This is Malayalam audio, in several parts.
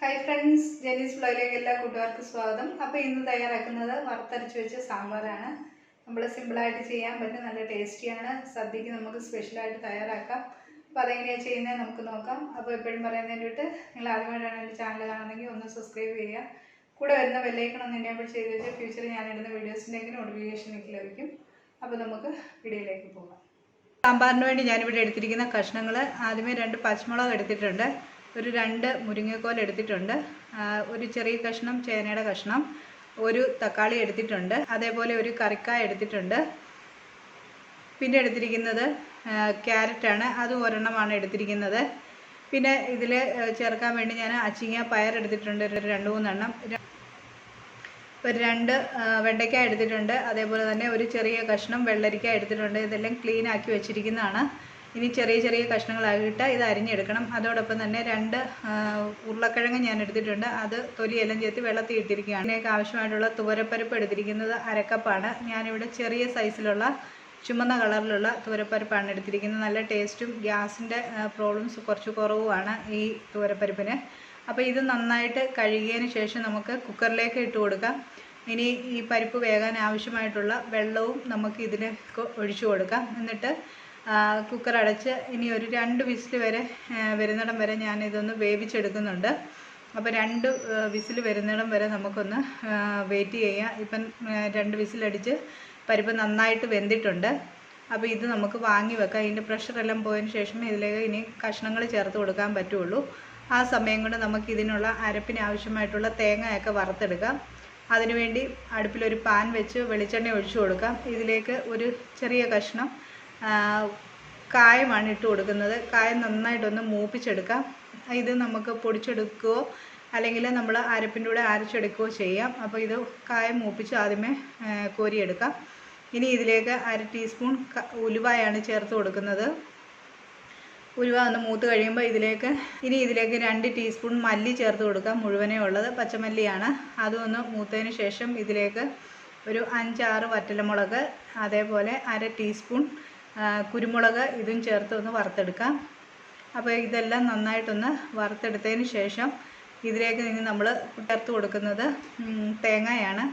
ഹായ് ഫ്രണ്ട്സ് ജെനീസ് ഫ്ലോയിലേക്ക് എല്ലാ കൂട്ടുകാർക്കും സ്വാഗതം. അപ്പോൾ ഇന്ന് തയ്യാറാക്കുന്നത് വറുത്തരച്ച് വെച്ച സാമ്പാറാണ്. നമ്മൾ സിമ്പിളായിട്ട് ചെയ്യാൻ പറ്റും നല്ല ടേസ്റ്റിയാണ് സദ്യക്ക് നമുക്ക് സ്പെഷ്യലായിട്ട് തയ്യാറാക്കാം. അപ്പോൾ അതെങ്ങനെയാണ് ചെയ്യുന്നത് നമുക്ക് നോക്കാം. അപ്പോൾ എപ്പോഴും പറയുന്നതിന് നിങ്ങൾ ആദ്യമായിട്ടാണ് എന്റെ ചാനൽ കാണുന്നതെങ്കിൽ ഒന്ന് സബ്സ്ക്രൈബ് ചെയ്യുക. കൂടെ വരുന്ന ബെല്ലൈക്കൺ ഒന്ന് എനേബിൾ ചെയ്ത് വെച്ചാൽ ഫ്യൂച്ചറിൽ ഇടുന്ന വീഡിയോസിന്റെയൊക്കെ നോട്ടിഫിക്കേഷൻ എനിക്ക് ലഭിക്കും. അപ്പോൾ നമുക്ക് വീഡിയോയിലേക്ക് പോകാം. സാമ്പാറിന് വേണ്ടി ഞാനിവിടെ എടുത്തിരിക്കുന്ന കഷ്ണങ്ങൾ ആദ്യമേ രണ്ട് പച്ചമുളക് എടുത്തിട്ടുണ്ട്. ഒരു രണ്ട് മുരിങ്ങക്കോൽ എടുത്തിട്ടുണ്ട്. ഒരു ചെറിയ കഷ്ണം ചേനയുടെ കഷ്ണം ഒരു തക്കാളി എടുത്തിട്ടുണ്ട്. അതേപോലെ ഒരു കറിക്കായ എടുത്തിട്ടുണ്ട്. പിന്നെ എടുത്തിരിക്കുന്നത് ക്യാരറ്റാണ്. അത് ഒരെണ്ണമാണ് എടുത്തിരിക്കുന്നത്. പിന്നെ ഇതിൽ ചേർക്കാൻ വേണ്ടി ഞാൻ അച്ചിങ്ങ പയർ എടുത്തിട്ടുണ്ട്. ഒരു രണ്ട് മൂന്നെണ്ണം. ഒരു രണ്ട് വെണ്ടയ്ക്ക എടുത്തിട്ടുണ്ട്. അതേപോലെ തന്നെ ഒരു ചെറിയ കഷ്ണം വെള്ളരിക്ക എടുത്തിട്ടുണ്ട്. ഇതെല്ലാം ക്ലീൻ ആക്കി വെച്ചിരിക്കുന്നതാണ്. ഇനി ചെറിയ ചെറിയ കഷ്ണങ്ങളായിട്ട് ഇത് അരിഞ്ഞെടുക്കണം. അതോടൊപ്പം തന്നെ രണ്ട് ഉരുളക്കിഴങ്ങ് ഞാൻ എടുത്തിട്ടുണ്ട്. അത് തൊലിയെല്ലാം ചേർത്ത് വെള്ളത്തിൽ ഇട്ടിരിക്കുകയാണ് ഇതിനൊക്കെ ആവശ്യമായിട്ടുള്ള തുവരപ്പരിപ്പ് എടുത്തിരിക്കുന്നത് അരക്കപ്പാണ്. ഞാനിവിടെ ചെറിയ സൈസിലുള്ള ചുമന്ന കളറിലുള്ള തുവരപ്പരിപ്പാണ് എടുത്തിരിക്കുന്നത്. നല്ല ടേസ്റ്റും ഗ്യാസിന്റെ പ്രോബ്ലംസ് കുറച്ച് കുറവുമാണ് ഈ തുവരപ്പരിപ്പിന്. അപ്പോൾ ഇത് നന്നായിട്ട് കഴുകിയതിന് ശേഷം നമുക്ക് കുക്കറിലേക്ക് ഇട്ട് കൊടുക്കാം. ഇനി ഈ പരിപ്പ് വേകാൻ ആവശ്യമായിട്ടുള്ള വെള്ളവും നമുക്ക് ഇതിലേക്ക് ഒഴിച്ചു കൊടുക്കാം. എന്നിട്ട് കുക്കർ അടച്ച് ഇനി ഒരു രണ്ട് വിസിൽ വരെ വരുന്നിടം വരെ ഞാൻ ഇതൊന്ന് വേവിച്ചെടുക്കുന്നുണ്ട്. അപ്പോൾ രണ്ട് വിസിൽ വരുന്നിടം വരെ നമുക്കൊന്ന് വെയിറ്റ് ചെയ്യാം. ഇപ്പം രണ്ട് വിസിലടിച്ച് പരിപ്പ് നന്നായിട്ട് വെന്തിട്ടുണ്ട്. അപ്പോൾ ഇത് നമുക്ക് വാങ്ങി വെക്കാം. ഇതിന്റെ പ്രഷറെല്ലാം പോയതിന് ശേഷം ഇതിലേക്ക് ഇനി കഷ്ണങ്ങൾ ചേർത്ത് കൊടുക്കാൻ പറ്റുള്ളൂ. ആ സമയം കൊണ്ട് നമുക്ക് ഇതിനുള്ള അരപ്പിന് ആവശ്യമായിട്ടുള്ള തേങ്ങയൊക്കെ വറുത്തെടുക്കാം. അതിനുവേണ്ടി അടുപ്പിലൊരു പാൻ വെച്ച് വെളിച്ചെണ്ണ ഒഴിച്ചു കൊടുക്കാം. ഇതിലേക്ക് ഒരു ചെറിയ കഷ്ണം കായമാണ് ഇട്ട് കൊടുക്കുന്നത്. കായം നന്നായിട്ടൊന്ന് മൂപ്പിച്ചെടുക്കാം. ഇത് നമുക്ക് പൊടിച്ചെടുക്കുകയോ അല്ലെങ്കിൽ നമ്മൾ അരപ്പിന്റെ കൂടെ അരച്ചെടുക്കുകയോ ചെയ്യാം. അപ്പോൾ ഇത് കായം മൂപ്പിച്ച് ആദ്യമേ കോരിയെടുക്കാം. ഇനി ഇതിലേക്ക് അര ടീസ്പൂൺ ഉലുവയാണ് ചേർത്ത് കൊടുക്കുന്നത്. ഉലുവ ഒന്ന് മൂത്ത് കഴിയുമ്പോൾ ഇതിലേക്ക് ഇനി ഇതിലേക്ക് രണ്ട് ടീസ്പൂൺ മല്ലി ചേർത്ത് കൊടുക്കാം. മുഴുവനേ ഉള്ളത് പച്ചമല്ലിയാണ്. അതൊന്ന് മൂത്തതിന് ശേഷം ഇതിലേക്ക് ഒരു അഞ്ചാറ് വറ്റലമുളക് അതേപോലെ അര ടീസ്പൂൺ കുരുമുളക് ഇതും ചേർത്ത് ഒന്ന് വറുത്തെടുക്കാം. അപ്പോൾ ഇതെല്ലാം നന്നായിട്ടൊന്ന് വറുത്തെടുത്തതിന് ശേഷം ഇതിലേക്ക് ഇനി നമ്മൾ ചേർത്ത് കൊടുക്കുന്നത് തേങ്ങയാണ്.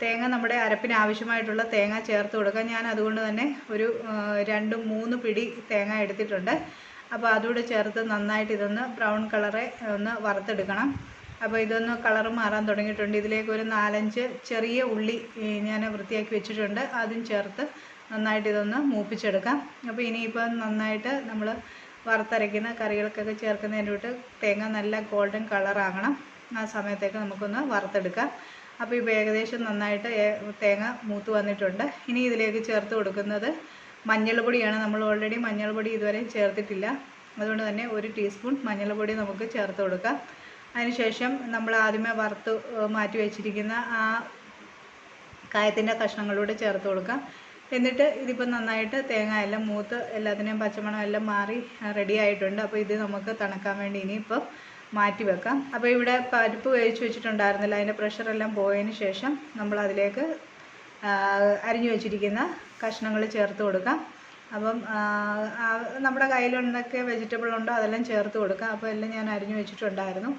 തേങ്ങ നമ്മുടെ അരപ്പിന് ആവശ്യമായിട്ടുള്ള തേങ്ങ ചേർത്ത് കൊടുക്കാം. ഞാൻ അതുകൊണ്ട് തന്നെ ഒരു രണ്ട് മൂന്ന് പിടി തേങ്ങ എടുത്തിട്ടുണ്ട്. അപ്പോൾ അതുകൂടെ ചേർത്ത് നന്നായിട്ട് ഇതൊന്ന് ബ്രൗൺ കളറെ ഒന്ന് വറുത്തെടുക്കണം. അപ്പോൾ ഇതൊന്ന് കളർ മാറാൻ തുടങ്ങിയിട്ടുണ്ട്. ഇതിലേക്ക് ഒരു നാലഞ്ച് ചെറിയ ഉള്ളി ഞാൻ വൃത്തിയാക്കി വെച്ചിട്ടുണ്ട്. അതും ചേർത്ത് നന്നായിട്ട് ഇതൊന്ന് മൂപ്പിച്ചെടുക്കാം. അപ്പോൾ ഇനിയിപ്പോൾ നന്നായിട്ട് നമ്മൾ വറുത്തരയ്ക്കുന്ന കറികൾക്കൊക്കെ ചേർക്കുന്നതിന്റെ തേങ്ങ നല്ല ഗോൾഡൻ കളറാകണം ആ സമയത്തേക്ക് നമുക്കൊന്ന് വറുത്തെടുക്കാം. അപ്പോൾ ഇപ്പോൾ ഏകദേശം നന്നായിട്ട് തേങ്ങ മൂത്ത് വന്നിട്ടുണ്ട്. ഇനി ഇതിലേക്ക് ചേർത്ത് കൊടുക്കുന്നത് മഞ്ഞൾപ്പൊടിയാണ് നമ്മൾ ഓൾറെഡി മഞ്ഞൾപ്പൊടി ഇതുവരെ ചേർത്തിട്ടില്ല. അതുകൊണ്ട് തന്നെ ഒരു ടീസ്പൂൺ മഞ്ഞൾപ്പൊടി നമുക്ക് ചേർത്ത് കൊടുക്കാം. അതിനുശേഷം നമ്മൾ ആദ്യമേ വറുത്ത് മാറ്റി വെച്ചിരിക്കുന്ന ആ കായത്തിന്റെ കഷ്ണങ്ങളൂടെ ചേർത്ത് കൊടുക്കാം. എന്നിട്ട് ഇതിപ്പോൾ നന്നായിട്ട് തേങ്ങ എല്ലാം മൂത്ത് എല്ലാത്തിനെയും പച്ചമണം എല്ലാം മാറി റെഡി ആയിട്ടുണ്ട്. അപ്പോൾ ഇത് നമുക്ക് തണുക്കാൻ വേണ്ടി ഇനിയിപ്പോൾ മാറ്റി വെക്കാം. അപ്പോൾ ഇവിടെ പരിപ്പ് വേവിച്ച് വെച്ചിട്ടുണ്ടായിരുന്നില്ല. അതിന്റെ പ്രഷറെല്ലാം പോയതിന് ശേഷം നമ്മൾ അതിലേക്ക് അരിഞ്ഞു വെച്ചിരിക്കുന്ന കഷ്ണങ്ങൾ ചേർത്ത് കൊടുക്കാം. അപ്പം നമ്മുടെ കയ്യിലുണ്ടൊക്കെ വെജിറ്റബിൾ ഉണ്ടോ അതെല്ലാം ചേർത്ത് കൊടുക്കാം. അപ്പോൾ എല്ലാം ഞാൻ അരിഞ്ഞു വെച്ചിട്ടുണ്ടായിരുന്നു.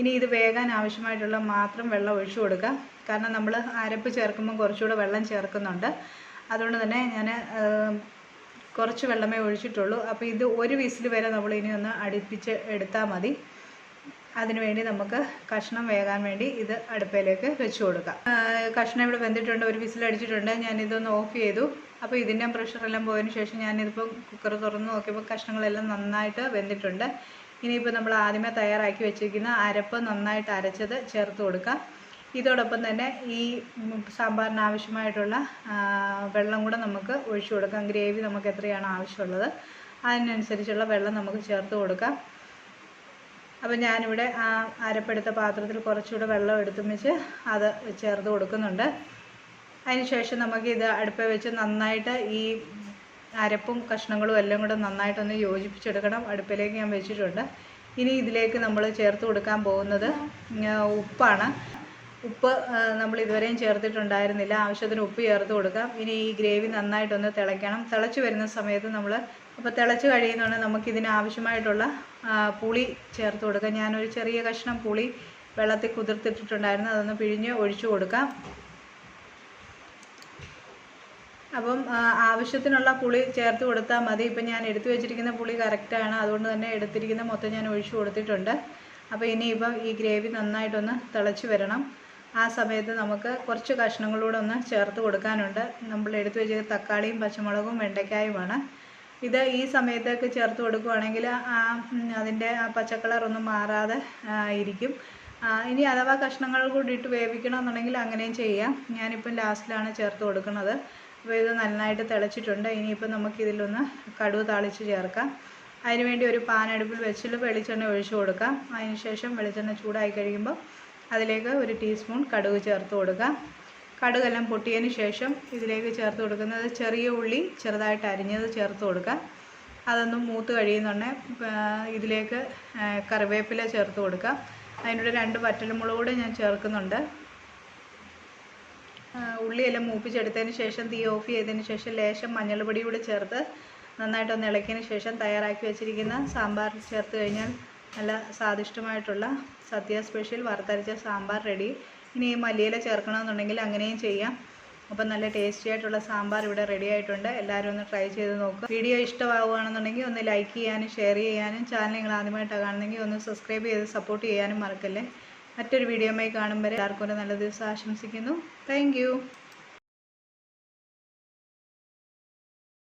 ഇനി ഇത് വേകാൻ ആവശ്യമായിട്ടുള്ള മാത്രം വെള്ളം ഒഴിച്ചു കൊടുക്കാം. കാരണം നമ്മൾ അരപ്പ് ചേർക്കുമ്പോൾ കുറച്ചുകൂടെ വെള്ളം ചേർക്കുന്നുണ്ട്. അതുകൊണ്ട് തന്നെ ഞാൻ കുറച്ച് വെള്ളമേ ഒഴിച്ചിട്ടുള്ളൂ. അപ്പോൾ ഇത് ഒരു വിസിൽ വരെ നമ്മൾ ഇനി ഒന്ന് അടുപ്പിച്ച് എടുത്താൽ മതി. അതിനുവേണ്ടി നമുക്ക് കഷ്ണം വേകാൻ വേണ്ടി ഇത് അടുപ്പയിലേക്ക് വെച്ച് കൊടുക്കാം. കഷ്ണം ഇവിടെ വെന്തിട്ടുണ്ട് ഒരു വിസിൽ അടിച്ചിട്ടുണ്ട്. ഞാൻ ഇതൊന്ന് ഓഫ് ചെയ്തു. അപ്പോൾ ഇതിന്റെ പ്രഷറെല്ലാം പോയതിന് ശേഷം ഞാനിതിപ്പോൾ കുക്കർ തുറന്ന് നോക്കിയപ്പോൾ കഷ്ണങ്ങളെല്ലാം നന്നായിട്ട് വെന്തിട്ടുണ്ട്. ഇനിയിപ്പോൾ നമ്മൾ ആദ്യമേ തയ്യാറാക്കി വെച്ചിരിക്കുന്ന അരപ്പ് നന്നായിട്ട് അരച്ചത് ചേർത്ത് കൊടുക്കാം. ഇതോടൊപ്പം തന്നെ ഈ സാമ്പാറിന് ആവശ്യമായിട്ടുള്ള വെള്ളം കൂടെ നമുക്ക് ഒഴിച്ചു കൊടുക്കാം. ഗ്രേവി നമുക്ക് എത്രയാണ് ആവശ്യമുള്ളത് അതിനനുസരിച്ചുള്ള വെള്ളം നമുക്ക് ചേർത്ത് കൊടുക്കാം. അപ്പോൾ ഞാനിവിടെ ആ അരപ്പെടുത്ത പാത്രത്തിൽ കുറച്ചുകൂടെ വെള്ളം എടുത്തും വെച്ച് അത് ചേർത്ത് കൊടുക്കുന്നുണ്ട്. അതിനുശേഷം നമുക്ക് ഇത് അടുപ്പിൽ വെച്ച് നന്നായിട്ട് ഈ അരപ്പും കഷ്ണങ്ങളും എല്ലാം കൂടെ നന്നായിട്ടൊന്ന് യോജിപ്പിച്ചെടുക്കണം. അടുപ്പിലേക്ക് ഞാൻ വെച്ചിട്ടുണ്ട്. ഇനി ഇതിലേക്ക് നമ്മൾ ചേർത്ത് കൊടുക്കാൻ പോകുന്നത് ഉപ്പാണ്. ഉപ്പ് നമ്മൾ ഇതുവരെയും ചേർത്തിട്ടുണ്ടായിരുന്നില്ല. ആവശ്യത്തിന് ഉപ്പ് ചേർത്ത് കൊടുക്കാം. ഇനി ഈ ഗ്രേവി നന്നായിട്ടൊന്ന് തിളയ്ക്കണം. തിളച്ച് വരുന്ന സമയത്ത് നമ്മൾ അപ്പോൾ തിളച്ച് കഴിയുന്നുണ്ടെങ്കിൽ നമുക്കിതിന് ആവശ്യമായിട്ടുള്ള പുളി ചേർത്ത് കൊടുക്കാം. ഞാനൊരു ചെറിയ കഷ്ണം പുളി വെള്ളത്തിൽ കുതിർത്തിട്ടിട്ടുണ്ടായിരുന്നു. അതൊന്ന് പിഴിഞ്ഞ് ഒഴിച്ചു കൊടുക്കാം. അപ്പം ആവശ്യത്തിനുള്ള പുളി ചേർത്ത് കൊടുത്താൽ മതി. ഇപ്പം ഞാൻ എടുത്തു വെച്ചിരിക്കുന്ന പുളി കറക്റ്റാണ്. അതുകൊണ്ട് തന്നെ എടുത്തിരിക്കുന്ന മൊത്തം ഞാൻ ഒഴിച്ചു കൊടുത്തിട്ടുണ്ട്. അപ്പോൾ ഇനിയിപ്പം ഈ ഗ്രേവി നന്നായിട്ടൊന്ന് തിളച്ച് വരണം. ആ സമയത്ത് നമുക്ക് കുറച്ച് കഷ്ണങ്ങളൂടെ ഒന്ന് ചേർത്ത് കൊടുക്കാനുണ്ട്. നമ്മൾ എടുത്തു വെച്ച തക്കാളിയും പച്ചമുളകും വെണ്ടയ്ക്കായുമാണ്. ഇത് ഈ സമയത്തേക്ക് ചേർത്ത് കൊടുക്കുകയാണെങ്കിൽ ആ അതിന്റെ ആ പച്ചക്കളറൊന്നും മാറാതെ ആ, ഇരിക്കും. ഇനി അഥവാ കഷ്ണങ്ങൾ കൂടി ഇട്ട് വേവിക്കണമെന്നുണ്ടെങ്കിൽ അങ്ങനെയും ചെയ്യാം. ഞാനിപ്പം ലാസ്റ്റിലാണ് ചേർത്ത് കൊടുക്കുന്നത്. അപ്പോൾ ഇത് നന്നായിട്ട് തിളച്ചിട്ടുണ്ട്. ഇനിയിപ്പോൾ നമുക്കിതിലൊന്ന് കടുവ് താളിച്ച് ചേർക്കാം. അതിനുവേണ്ടി ഒരു പാൻ അടുപ്പിൽ വെച്ചിട്ട് വെളിച്ചെണ്ണ ഒഴിച്ചു കൊടുക്കാം. അതിനുശേഷം വെളിച്ചെണ്ണ ചൂടായി കഴിയുമ്പോൾ അതിലേക്ക് ഒരു ടീസ്പൂൺ കടുക് ചേർത്ത് കൊടുക്കാം കടുകെല്ലാം പൊട്ടിയതിന് ശേഷം ഇതിലേക്ക് ചേർത്ത് കൊടുക്കുന്നത് ചെറിയ ഉള്ളി ചെറുതായിട്ട് അരിഞ്ഞത് ചേർത്ത് കൊടുക്കാം അതൊന്ന് മൂത്ത് കഴിയുന്നുണ്ടേ ഇതിലേക്ക് കറിവേപ്പില ചേർത്ത് കൊടുക്കുക. അതിനോട് രണ്ട് വറ്റൽമുളക് കൂടെ ഞാൻ ചേർക്കുന്നുണ്ട്. ഉള്ളിയെല്ലാം മൂപ്പിച്ചെടുത്തതിന് ശേഷം തീ ഓഫ് ചെയ്തതിന് ശേഷം ലേശം മഞ്ഞൾപ്പൊടി കൂടി ചേർത്ത് നന്നായിട്ടൊന്ന് ഇളക്കിയതിന് ശേഷം തയ്യാറാക്കി വെച്ചിരിക്കുന്ന സാമ്പാർ ചേർത്ത് കഴിഞ്ഞാൽ നല്ല സ്വാദിഷ്ടമായിട്ടുള്ള സദ്യ സ്പെഷ്യൽ വറുത്തരച്ച സാമ്പാർ റെഡി. ഇനി ഈ മല്ലിയില ചേർക്കണമെന്നുണ്ടെങ്കിൽ അങ്ങനെയും ചെയ്യാം. അപ്പം നല്ല ടേസ്റ്റി ആയിട്ടുള്ള സാമ്പാർ ഇവിടെ റെഡി ആയിട്ടുണ്ട്. എല്ലാവരും ഒന്ന് ട്രൈ ചെയ്ത് നോക്കുക വീഡിയോ ഇഷ്ടമാവുകയാണെന്നുണ്ടെങ്കിൽ ഒന്ന് ലൈക്ക് ചെയ്യാനും ഷെയർ ചെയ്യാനും ചാനൽ നിങ്ങൾ ആദ്യമായിട്ടാണ് കാണുന്നെങ്കിൽ ഒന്ന് സബ്സ്ക്രൈബ് ചെയ്ത് സപ്പോർട്ട് ചെയ്യാനും മറക്കല്ലേ. മറ്റൊരു വീഡിയോ കാണുമ്പോൾ എല്ലാവർക്കും ഒരു നല്ല ദിവസം ആശംസിക്കുന്നു. താങ്ക്